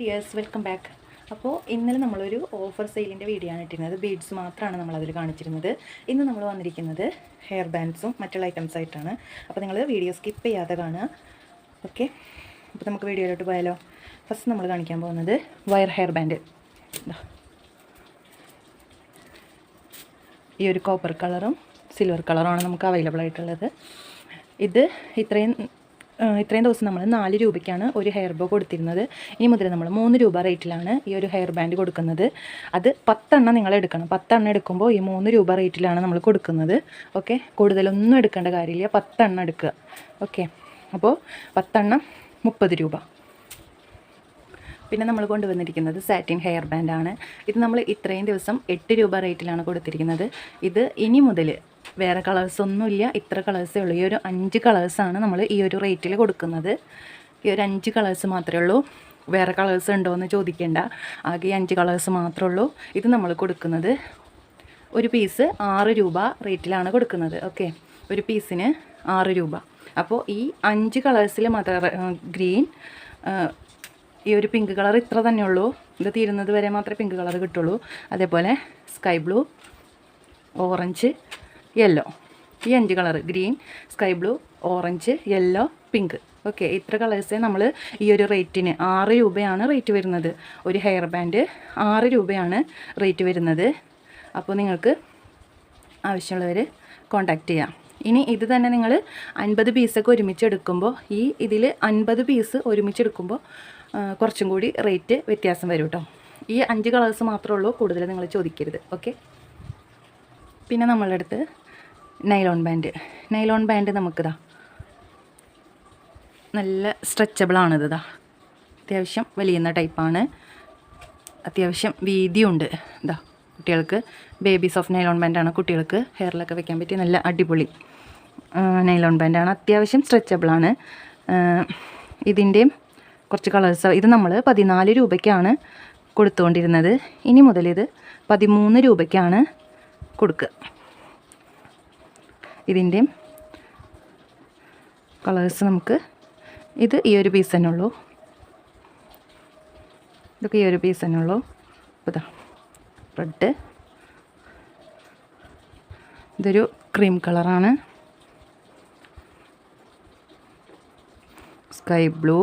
Dears welcome back. അപ്പോൾ ഇന്നലെ നമ്മളൊരു ഓഫർ സെയിലിന്റെ വീഡിയോ ആണ് ഇട്ടിരുന്നത്. ബീഡ്സ് മാത്രമാണ് നമ്മളതിൽ കാണിച്ചിരുന്നത്. ഇന്ന് നമ്മൾ വന്നിരിക്കുന്നത് ഹെയർ ബാൻഡ്സും മറ്റുള്ള ഐറ്റംസ് ആയിട്ടാണ്. അപ്പോൾ നിങ്ങൾ വീഡിയോ സ്കിപ്പ് ചെയ്യാതെ കാണുക. ഓക്കെ? അപ്പോൾ നമുക്ക് വീഡിയോയിലോട്ട് പോയാലോ? ഫസ്റ്റ് നമ്മൾ കാണിക്കാൻ പോകുന്നത് വയർ ഹെയർ ബാൻഡ്. ഈ ഒരു കോപ്പർ കളറും സിൽവർ കളറുമാണ് നമുക്ക് അവൈലബിൾ ആയിട്ടുള്ളത്. ഇത് ഇത്രയും ഇത്രയും ദിവസം നമ്മൾ നാല് രൂപയ്ക്കാണ് ഒരു ഹെയർ ബോ കൊടുത്തിരുന്നത്. ഇനി മുതൽ നമ്മൾ മൂന്ന് രൂപ റേറ്റിലാണ് ഈ ഒരു ഹെയർ ബാൻഡ് കൊടുക്കുന്നത്. അത് പത്തെണ്ണം നിങ്ങൾ എടുക്കണം. പത്തെണ്ണം എടുക്കുമ്പോൾ ഈ മൂന്ന് രൂപ റേറ്റിലാണ് നമ്മൾ കൊടുക്കുന്നത്. ഓക്കെ കൂടുതലൊന്നും എടുക്കേണ്ട കാര്യമില്ല. പത്തെണ്ണം എടുക്കുക. ഓക്കെ അപ്പോൾ പത്തെണ്ണം മുപ്പത് രൂപ. പിന്നെ നമ്മൾ കൊണ്ടുവന്നിരിക്കുന്നത് സാറ്റിൻ ഹെയർ ബാൻഡാണ് ഇത് നമ്മൾ ഇത്രയും ദിവസം എട്ട് രൂപ റേറ്റിലാണ് കൊടുത്തിരിക്കുന്നത്. ഇത് ഇനി മുതൽ വേറെ കളേഴ്സൊന്നുമില്ല ഇത്ര കളേഴ്സേ ഉള്ളൂ. ഈ ഒരു അഞ്ച് കളേഴ്സാണ് നമ്മൾ ഈ ഒരു റേറ്റിൽ കൊടുക്കുന്നത്. ഈ ഒരു അഞ്ച് കളേഴ്സ് മാത്രമേ ഉള്ളൂ. വേറെ കളേഴ്സ് ഉണ്ടോ എന്ന് ചോദിക്കേണ്ട. ആകെ അഞ്ച് കളേഴ്സ് മാത്രമേ ഉള്ളൂ. ഇത് നമ്മൾ കൊടുക്കുന്നത് ഒരു പീസ് ആറ് രൂപ റേറ്റിലാണ് കൊടുക്കുന്നത്. ഓക്കെ ഒരു പീസിന് ആറ് രൂപ. അപ്പോൾ ഈ അഞ്ച് കളേഴ്സിൽ മാത്രം ഗ്രീൻ ഈ ഒരു പിങ്ക് കളർ ഇത്ര തന്നെ ഉള്ളൂ. ഇത് തീരുന്നത് വരെ മാത്രമേ പിങ്ക് കളർ കിട്ടുള്ളൂ. അതേപോലെ സ്കൈ ബ്ലൂ ഓറഞ്ച് യെല്ലോ ഈ അഞ്ച് colour green sky blue orange yellow pink okay ഇത്ര കളേഴ്സേ നമ്മൾ ഈ ഒരു റേറ്റിന് ആറ് രൂപയാണ് റേറ്റ് വരുന്നത്. ഒരു ഹെയർ ബാൻഡ് ആറ് രൂപയാണ് റേറ്റ് വരുന്നത്. അപ്പോൾ നിങ്ങൾക്ക് ആവശ്യമുള്ളവർ കോണ്ടാക്റ്റ് ചെയ്യാം. ഇനി ഇത് തന്നെ നിങ്ങൾ അൻപത് പീസൊക്കെ ഒരുമിച്ച് എടുക്കുമ്പോൾ ഈ ഇതിൽ അൻപത് പീസ് ഒരുമിച്ച് എടുക്കുമ്പോൾ കുറച്ചും കൂടി റേറ്റ് വ്യത്യാസം വരും കേട്ടോ ഈ അഞ്ച് കളേഴ്സ് മാത്രമേ ഉള്ളൂ കൂടുതൽ നിങ്ങൾ ചോദിക്കരുത്. ഓക്കെ പിന്നെ നമ്മളുടെ അടുത്ത് നൈലോൺ ബാൻഡ് നൈലോൺ ബാൻഡ് നമുക്കിതാ. നല്ല സ്ട്രെച്ചബിളാണിത് ഇതാ അത്യാവശ്യം വലിയുന്ന ടൈപ്പാണ് അത്യാവശ്യം വീതിയുണ്ട്. ഇതാ കുട്ടികൾക്ക് ബേബീസ് ഓഫ് നൈലോൺ ബാൻഡാണ് കുട്ടികൾക്ക് ഹെയറിലൊക്കെ വെക്കാൻ പറ്റിയ നല്ല അടിപൊളി നൈലോൺ ബാൻഡാണ് അത്യാവശ്യം സ്ട്രെച്ചബിളാണ് ഇതിന്റെയും കുറച്ച് കളേഴ്സ് ഇത് നമ്മൾ പതിനാല് രൂപയ്ക്കാണ് കൊടുത്തുകൊണ്ടിരുന്നത് ഇനി മുതൽ ഇത് പതിമൂന്ന് രൂപയ്ക്കാണ് കൊടുക്കുക. ഇതിന്റെയും കളേഴ്സ് നമുക്ക് ഇത് ഈ ഒരു പീസ് തന്നെ ഉള്ളൂ. ഇതൊക്കെ ഈ ഒരു പീസ് തന്നെ ഉള്ളൂ. അപ്പോൾ ഇതാ റെഡ് ഇതൊരു ക്രീം കളറാണ് സ്കൈ ബ്ലൂ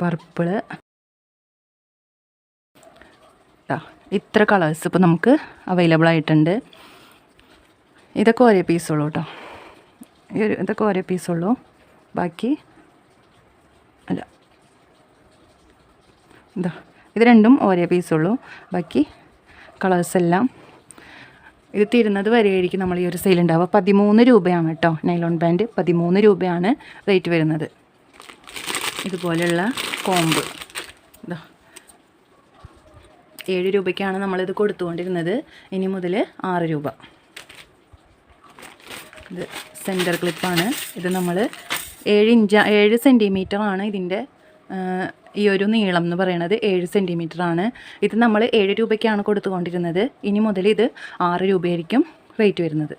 പർപ്പിൾ ഇത്ര കളേഴ്സ് ഇപ്പോൾ നമുക്ക് അവൈലബിൾ ആയിട്ടുണ്ട്. ഇതൊക്കെ ഒരേ പീസുള്ളൂ കേട്ടോ ഇതൊക്കെ ഒരേ പീസുള്ളൂ ബാക്കി അല്ല. ഇതാ ഇത് രണ്ടും ഒരേ പീസുള്ളൂ ബാക്കി കളേഴ്സ് എല്ലാം. ഇത് തീരുന്നത് വരെയായിരിക്കും നമ്മൾ ഈ ഒരു സെയിൽ ഉണ്ടാവുക പതിമൂന്ന് രൂപയാണ് കേട്ടോ നൈലോൺ ബാൻഡ് പതിമൂന്ന് രൂപയാണ് റേറ്റ് വരുന്നത്. ഇതുപോലെയുള്ള കോമ്പ് ഏഴ് രൂപയ്ക്കാണ് നമ്മളിത് കൊടുത്തുകൊണ്ടിരുന്നത്. ഇനി മുതൽ ആറ് രൂപ. ഇത് സെന്റർ ക്ലിപ്പാണ് ഇത് നമ്മൾ ഏഴ് ഇഞ്ച ഏഴ് സെന്റിമീറ്റർ ആണ് ഇതിന്റെ ഈ ഒരു നീളം എന്ന് പറയുന്നത് ഏഴ് ആണ്. ഇത് നമ്മൾ ഏഴ് രൂപയ്ക്കാണ് കൊടുത്തുകൊണ്ടിരുന്നത്. ഇനി മുതൽ ഇത് ആറ് രൂപയായിരിക്കും റേറ്റ് വരുന്നത്.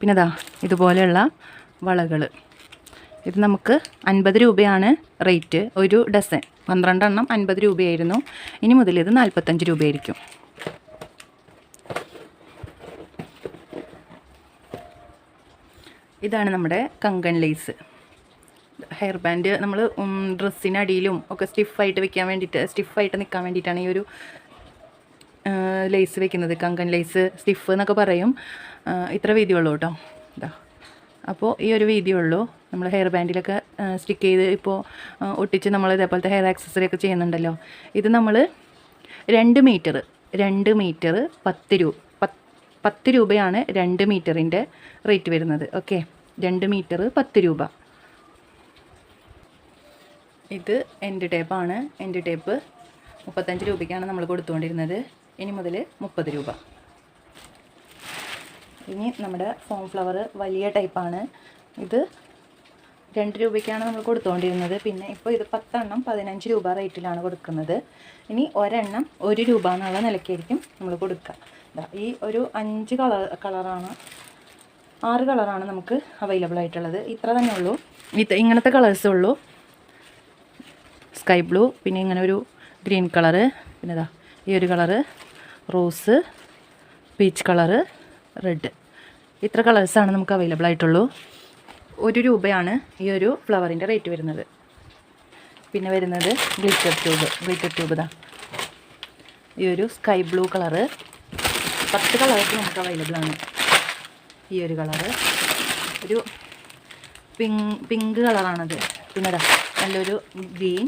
പിന്നെ ഇതാ ഇതുപോലെയുള്ള വളകൾ ഇത് നമുക്ക് അൻപത് രൂപയാണ് റേറ്റ്. ഒരു ഡസൻ. പന്ത്രണ്ടെണ്ണം അൻപത് രൂപയായിരുന്നു. ഇനി മുതൽ ഇത് നാൽപ്പത്തഞ്ച് രൂപയായിരിക്കും. ഇതാണ് നമ്മുടെ കങ്കൺ ലേസ്. ഹെയർ ബാൻഡ് നമ്മൾ ഡ്രസ്സിനടിയിലും ഒക്കെ സ്റ്റിഫായിട്ട് വെക്കാൻ വേണ്ടിയിട്ട് സ്റ്റിഫായിട്ട് നിൽക്കാൻ വേണ്ടിയിട്ടാണ് ഈ ഒരു ലേസ് വെക്കുന്നത്. കങ്കൺ ലേസ് സ്റ്റിഫ് എന്നൊക്കെ പറയും. ഇത്ര വീതിയുള്ളൂ കേട്ടോ. ഇതാ അപ്പോൾ ഈ ഒരു വീഡിയോ ഉള്ളൂ. നമ്മൾ ഹെയർ ബാൻഡിലൊക്കെ സ്റ്റിക്ക് ചെയ്ത് ഇപ്പോൾ ഒട്ടിച്ച് നമ്മൾ ഇതേപോലത്തെ ഹെയർ ആക്സസറി ഒക്കെ ചെയ്യുന്നുണ്ടല്ലോ. ഇത് നമ്മൾ രണ്ട് മീറ്റർ രണ്ട് മീറ്റർ പത്ത് രൂപ പത്ത് രൂപയാണ് രണ്ട് മീറ്ററിന്റെ റേറ്റ് വരുന്നത്. ഓക്കെ രണ്ട് മീറ്റർ പത്ത് രൂപ. ഇത് എൻഡ് ടേപ്പാണ് എൻഡ് ടേപ്പ് മുപ്പത്തഞ്ച് രൂപയ്ക്കാണ് നമ്മൾ കൊടുത്തുകൊണ്ടിരുന്നത്. ഇനി മുതൽ മുപ്പത് രൂപ. ഇനി നമ്മുടെ ഫോം ഫ്ലവർ വലിയ ടൈപ്പാണ് ഇത് രണ്ട് രൂപയ്ക്കാണ് നമ്മൾ കൊടുത്തുകൊണ്ടിരുന്നത് പിന്നെ ഇപ്പോൾ ഇത് പത്തെണ്ണം പതിനഞ്ച് രൂപ റേറ്റിലാണ് കൊടുക്കുന്നത്. ഇനി ഒരെണ്ണം ഒരു രൂപ എന്നുള്ള നിലയ്ക്കായിരിക്കും നമ്മൾ കൊടുക്കുക ഈ ഒരു അഞ്ച് കളർ കളറാണ് ആറ് കളറാണ് നമുക്ക് അവൈലബിൾ ആയിട്ടുള്ളത്. ഇത്ര തന്നെ ഉള്ളൂ. ഇത് ഇങ്ങനത്തെ കളേഴ്സ് ഉള്ളൂ. സ്കൈ ബ്ലൂ പിന്നെ ഇങ്ങനെ ഒരു ഗ്രീൻ കളറ് പിന്നെ ഈ ഒരു colour rose peach colour red ഇത്ര കളേഴ്സാണ് നമുക്ക് അവൈലബിൾ ആയിട്ടുള്ളൂ. ഒരു രൂപയാണ് ഈ ഒരു ഫ്ലവറിന്റെ റേറ്റ് വരുന്നത്. പിന്നെ വരുന്നത് ഗ്ലിറ്റർ ട്യൂബ് ഗ്ലിറ്റർ ട്യൂബ് ഇതാ ഈ ഒരു സ്കൈ ബ്ലൂ കളറ് പത്ത് കളേഴ്സ് നമുക്ക് അവൈലബിൾ ആണ്. ഈ ഒരു കളറ് ഒരു പിങ്ക് പിങ്ക് കളറാണത് പിന്നെ ഇതാ നല്ലൊരു ഗ്രീൻ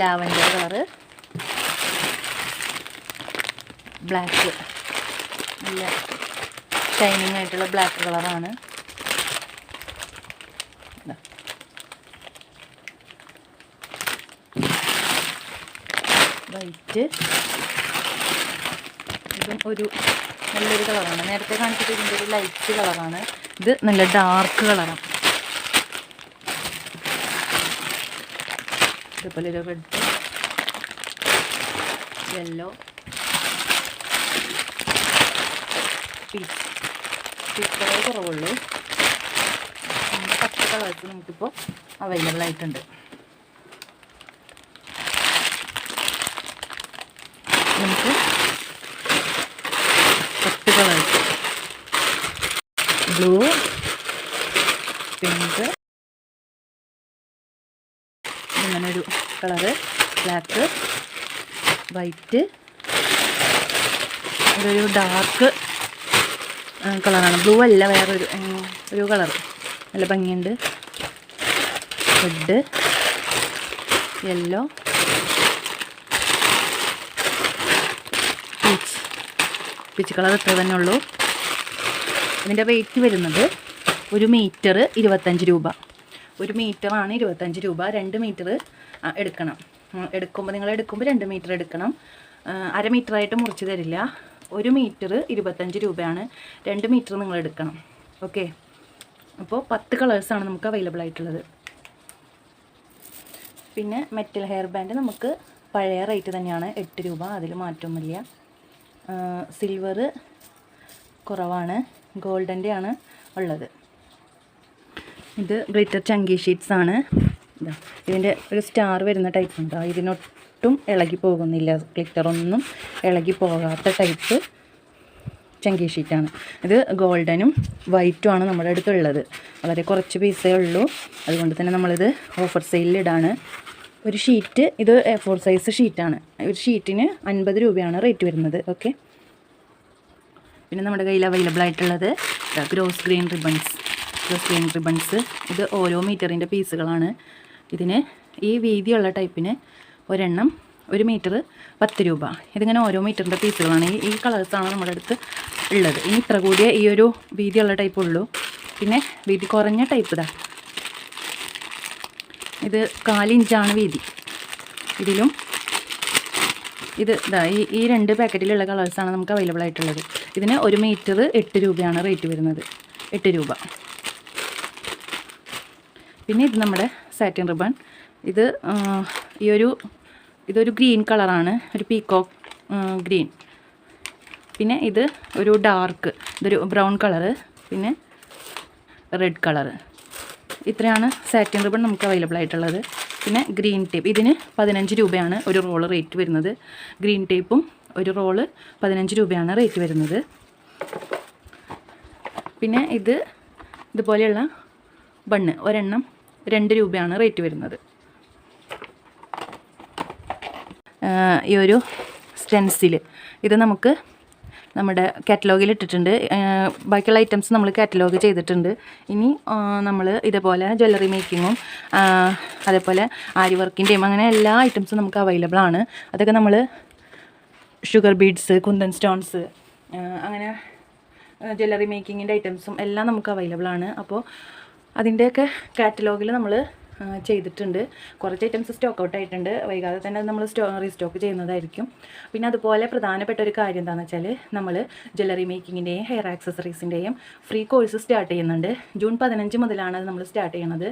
ലാവൻഡർ കളറ് ബ്ലാക്ക് നല്ല ഷൈനിങ് ആയിട്ടുള്ള ബ്ലാക്ക് കളറാണ്. വൈറ്റ് ഇതും ഒരു നല്ലൊരു കളറാണ് നേരത്തെ കാണിച്ചിട്ട് ഇതിന്റെ ഒരു ലൈറ്റ് കളറാണ് ഇത് നല്ല ഡാർക്ക് കളറാണ് ഇതുപോലെ ഒരു red yellow peach peach colour കുറവുള്ളൂ പത്ത് കളേഴ്സ് നമുക്കിപ്പോൾ അവൈലബിൾ ആയിട്ടുണ്ട്. നമുക്ക് പത്ത് കളേഴ്സ് ബ്ലൂ പിങ്ക് ഇങ്ങനെ ഒരു കളറ് ബ്ലാക്ക് വൈറ്റ് ഒരു ഡാർക്ക് കളറാണ്. ബ്ലൂ അല്ല വേറൊരു ഒരു കളർ. നല്ല ഭംഗിയുണ്ട്. Red yellow peach peach colour ഇത്ര തന്നെ ഉള്ളൂ. ഇതിന്റെ റേറ്റ് വരുന്നത് ഒരു മീറ്റർ ഇരുപത്തഞ്ച് രൂപ. ഒരു മീറ്ററാണ് ഇരുപത്തഞ്ച് രൂപ. രണ്ട് മീറ്റർ എടുക്കണം. എടുക്കുമ്പോൾ നിങ്ങൾ എടുക്കുമ്പോൾ രണ്ട് മീറ്റർ എടുക്കണം. അര മീറ്ററായിട്ട് മുറിച്ച് തരില്ല. ഒരു മീറ്റർ ഇരുപത്തഞ്ച് രൂപയാണ്. രണ്ട് മീറ്റർ നിങ്ങൾ എടുക്കണം. ഓക്കെ? അപ്പോൾ പത്ത് കളേഴ്സാണ് നമുക്ക് അവൈലബിൾ ആയിട്ടുള്ളത്. പിന്നെ മെറ്റൽ ഹെയർ ബാൻഡ് നമുക്ക് പഴയ റേറ്റ് തന്നെയാണ്. എട്ട് രൂപ. അതിൽ മാറ്റമൊന്നുമില്ല സിൽവർ കുറവാണ്. ഗോൾഡന്റെ ആണ് ഉള്ളത്. ഇത് ഗ്ലിറ്റർ ചങ്കി ഷീറ്റ്സ് ആണ്. ഇതാ ഇതിന്റെ ഒരു സ്റ്റാർ വരുന്ന ടൈപ്പ് ഉണ്ടോ? ഇതിനൊട്ടും ഇളകി പോകുന്നില്ല. ഗ്ലിറ്ററൊന്നും ഇളകി പോകാത്ത ടൈപ്പ് ചങ്കി ഷീറ്റാണ് ഇത് ഗോൾഡനും വൈറ്റും ആണ് നമ്മുടെ അടുത്തുള്ളത്. വളരെ കുറച്ച് പീസേ ഉള്ളൂ. അതുകൊണ്ട് തന്നെ നമ്മളിത് ഓഫർ സെയിലിടാണ് ഒരു ഷീറ്റ് ഇത് എ ഫോർ സൈസ് ഷീറ്റാണ് ഒരു ഷീറ്റിന് അൻപത് രൂപയാണ് റേറ്റ് വരുന്നത്. ഓക്കെ പിന്നെ നമ്മുടെ കയ്യിൽ അവൈലബിൾ ആയിട്ടുള്ളത് gross green ribbons. Gross green ribbons. ഇത് ഓരോ മീറ്ററിന്റെ പീസുകളാണ് ഇതിന് ഈ വീതിയുള്ള ടൈപ്പിന് ഒരെണ്ണം ഒരു മീറ്റർ പത്ത് രൂപ. ഇതിങ്ങനെ ഓരോ മീറ്ററിന്റെ പീസുകളാണ് ഈ ഈ കളേഴ്സാണ് നമ്മുടെ അടുത്ത് ഉള്ളത്. ഇനി ഇത്ര കൂടിയ ഈ ഒരു വീതിയുള്ള ടൈപ്പ് ഉള്ളൂ. പിന്നെ വീതി കുറഞ്ഞ ടൈപ്പ് ഇതാ. ഇത് കാലിഞ്ചാണ് വീതി. ഇതിലും ഇത് ഇതാ ഈ ഈ രണ്ട് പാക്കറ്റിലുള്ള കളേഴ്സാണ് നമുക്ക് അവൈലബിൾ ആയിട്ടുള്ളത്. ഇതിന് ഒരു മീറ്റർ എട്ട് രൂപയാണ് റേറ്റ് വരുന്നത്. എട്ട് രൂപ. പിന്നെ ഇത് നമ്മുടെ സാറ്റിൻ റിബൺ ഇത് ഈ ഒരു ഇതൊരു ഗ്രീൻ കളറാണ്. ഒരു പീക്കോക്ക് ഗ്രീൻ. പിന്നെ ഇത് ഒരു ഡാർക്ക് ഇതൊരു ബ്രൗൺ കളറ്. പിന്നെ റെഡ് കളറ്. ഇത്രയാണ് സാറ്റിൻ റിബൺ നമുക്ക് അവൈലബിൾ ആയിട്ടുള്ളത്. പിന്നെ ഗ്രീൻ ടേപ്പ് ഇതിന് പതിനഞ്ച് രൂപയാണ് ഒരു റോൾ റേറ്റ് വരുന്നത്. ഗ്രീൻ ടേപ്പും ഒരു റോൾ പതിനഞ്ച് രൂപയാണ് റേറ്റ് വരുന്നത്. പിന്നെ ഇത് ഇതുപോലെയുള്ള ബണ്ണ്. ഒരെണ്ണം രണ്ട് രൂപയാണ് റേറ്റ് വരുന്നത്. ഈ ഒരു സ്റ്റെൻസിൽ ഇത് നമുക്ക് നമ്മുടെ കാറ്റലോഗിൽ ഇട്ടിട്ടുണ്ട്. ബാക്കിയുള്ള ഐറ്റംസ് നമ്മൾ കാറ്റലോഗ് ചെയ്തിട്ടുണ്ട്. ഇനി നമ്മൾ ഇതേപോലെ ജ്വല്ലറി മേക്കിങ്ങും അതേപോലെ ആരി വർക്കിന്റെയും അങ്ങനെ എല്ലാ ഐറ്റംസും നമുക്ക് അവൈലബിൾ ആണ്. അതൊക്കെ നമ്മൾ ഷുഗർ ബീഡ്സ് കുന്തൻ സ്റ്റോൺസ് അങ്ങനെ ജ്വല്ലറി മേക്കിങ്ങിന്റെ ഐറ്റംസും എല്ലാം നമുക്ക് അവൈലബിൾ ആണ്. അപ്പോൾ അതിന്റെയൊക്കെ കാറ്റലോഗിൽ നമ്മൾ ചെയ്തിട്ടുണ്ട്. കുറച്ച് ഐറ്റംസ് സ്റ്റോക്ക് ഔട്ട് ആയിട്ടുണ്ട്. വൈകാതെ തന്നെ നമ്മൾ സ്റ്റോ റീസ്റ്റോക്ക് ചെയ്യുന്നതായിരിക്കും. പിന്നെ അതുപോലെ പ്രധാനപ്പെട്ട ഒരു കാര്യം എന്താണെന്ന് വെച്ചാൽ നമ്മൾ ജ്വല്ലറി മേക്കിങ്ങിന്റെയും ഹെയർ ആക്സസറീസിന്റെയും ഫ്രീ കോഴ്സ് സ്റ്റാർട്ട് ചെയ്യുന്നുണ്ട്. ജൂൺ പതിനഞ്ച് മുതലാണ് നമ്മൾ സ്റ്റാർട്ട് ചെയ്യുന്നത്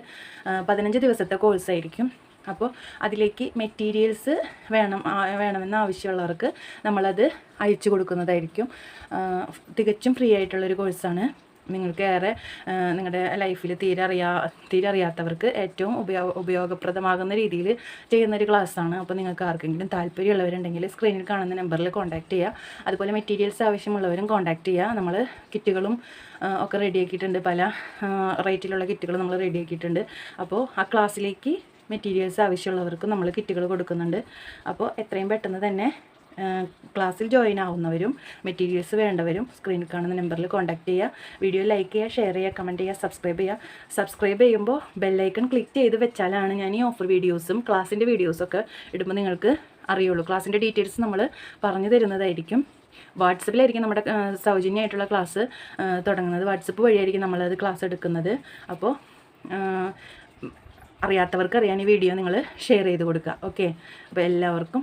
പതിനഞ്ച് ദിവസത്തെ കോഴ്സായിരിക്കും അപ്പോൾ അതിലേക്ക് മെറ്റീരിയൽസ് വേണം വേണമെന്ന് ആവശ്യമുള്ളവർക്ക് നമ്മളത് അയച്ചു കൊടുക്കുന്നതായിരിക്കും. തികച്ചും ഫ്രീ ആയിട്ടുള്ളൊരു കോഴ്സാണ് നിങ്ങൾക്ക് ഏറെ നിങ്ങളുടെ ലൈഫിൽ തീരെ അറിയാ തീരെ അറിയാത്തവർക്ക് ഏറ്റവും ഉപയോഗ ഉപയോഗപ്രദമാകുന്ന രീതിയിൽ ചെയ്യുന്ന ഒരു ക്ലാസ്സാണ്. അപ്പോൾ നിങ്ങൾക്ക് ആർക്കെങ്കിലും താല്പര്യമുള്ളവരുണ്ടെങ്കിൽ സ്ക്രീനിൽ കാണുന്ന നമ്പറിൽ കോൺടാക്റ്റ് ചെയ്യുക അതുപോലെ മെറ്റീരിയൽസ് ആവശ്യമുള്ളവരും കോൺടാക്റ്റ് ചെയ്യുക നമ്മൾ കിറ്റുകളും ഒക്കെ റെഡിയാക്കിയിട്ടുണ്ട്. പല റേറ്റിലുള്ള കിറ്റുകൾ നമ്മൾ റെഡിയാക്കിയിട്ടുണ്ട്. അപ്പോൾ ആ ക്ലാസ്സിലേക്ക് മെറ്റീരിയൽസ് ആവശ്യമുള്ളവർക്ക് നമ്മൾ കിറ്റുകൾ കൊടുക്കുന്നുണ്ട്. അപ്പോൾ എത്രയും പെട്ടെന്ന് തന്നെ ക്ലാസ്സിൽ ജോയിൻ ആവുന്നവരും മെറ്റീരിയൽസ് വേണ്ടവരും സ്ക്രീനിൽ കാണുന്ന നമ്പറിൽ കോൺടാക്ട് ചെയ്യുക. വീഡിയോ ലൈക്ക് ചെയ്യുക ഷെയർ ചെയ്യുക കമന്റ് ചെയ്യുക സബ്സ്ക്രൈബ് ചെയ്യുക. സബ്സ്ക്രൈബ് ചെയ്യുമ്പോൾ ബെല്ലൈക്കൺ ക്ലിക്ക് ചെയ്ത് വെച്ചാലാണ് ഞാൻ ഈ ഓഫർ വീഡിയോസും ക്ലാസ്സിന്റെ വീഡിയോസൊക്കെ ഇടുമ്പോൾ നിങ്ങൾക്ക് അറിയുള്ളൂ. ക്ലാസ്സിന്റെ ഡീറ്റെയിൽസ് നമ്മൾ പറഞ്ഞു തരുന്നതായിരിക്കും. വാട്സപ്പിലായിരിക്കും നമ്മുടെ സൗജന്യമായിട്ടുള്ള ക്ലാസ് തുടങ്ങുന്നത്. വാട്സപ്പ് വഴിയായിരിക്കും നമ്മളത് ക്ലാസ് എടുക്കുന്നത്. അപ്പോൾ അറിയാത്തവർക്ക് അറിയാൻ ഈ വീഡിയോ നിങ്ങൾ ഷെയർ ചെയ്ത് കൊടുക്കുക. ഓക്കെ അപ്പോൾ എല്ലാവർക്കും